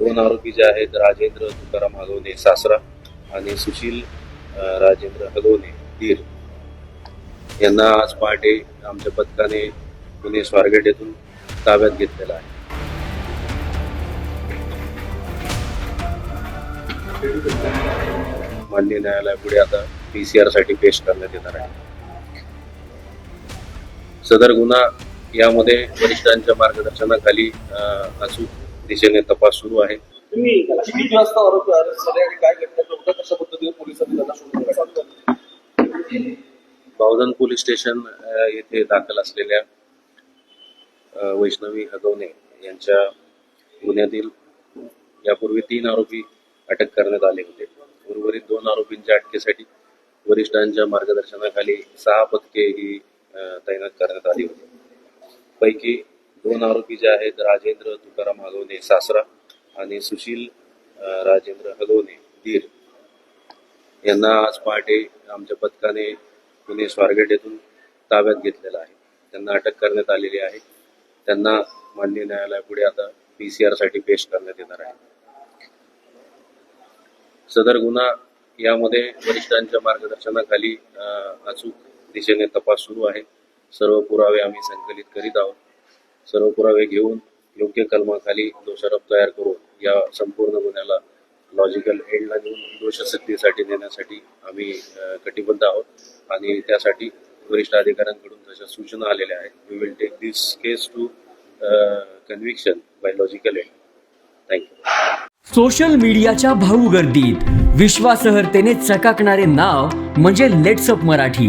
दोन आरोपी जे आहेत राजेंद्र तुकाराम हगवणे सासरा आणि सुशील राजेंद्र हगवणे धीर यांना आज पहाटे आमच्या पथकाने पुणे स्वारगेट येथून ताब्यात घेतलेला आहे. मान्य न्यायालयापुढे आता पी सी आरसाठी पेश करण्यात येणार आहे. सदर गुन्हा यामध्ये वरिष्ठांच्या मार्गदर्शनाखाली अचूक दिशेने तपास सुरू आहे? बावधन पोलीस स्टेशन येथे दाखल असलेल्या वैष्णवी हगवणे यांच्या गुन्ह्यातील यापूर्वी तीन आरोपी अटक करण्यात आले होते. उर्वरित दोन आरोपींच्या अटकेसाठी वरिष्ठांच्या मार्गदर्शनाखाली सहा पथके ही तैनात करण्यात आली होती. पैकी दोन आरोपी जे आहेत राजेंद्र तुकाराम हगवणे सासरा आणि सुशील राजेंद्र हगवणे धीर यांना आज पहाटे आमच्या पथकाने पुणे स्वारगेट येथून ताब्यात घेतलेला आहे. त्यांना अटक करण्यात आलेली आहे. त्यांना मान्य न्यायालयापुढे आता पी सी आरसाठी पेश करण्यात येणार आहे. सदर गुन्हा यामध्ये वरिष्ठांच्या मार्गदर्शनाखाली अचूक दिशेने तपास सुरू आहे. सर्व पुरावे आम्ही संकलित करीत आहोत. सर्व पुरावे घेऊन योग्य कलमाखाली दोषारोप तयार करून या संपूर्ण गुन्ह्याला लॉजिकल एंडला घेऊन दोषसिद्धीसाठी नेण्यासाठी आम्ही कटिबद्ध आहोत. आणि त्यासाठी वरिष्ठ अधिकाऱ्यांकडून तशा सूचना आलेल्या आहेत. We will take this case to conviction by logical end thank you social मीडियाच्या भाऊ गर्दीत विश्वासार्हतेने चकाकणारे नाव म्हणजे लेट्सअप मराठी.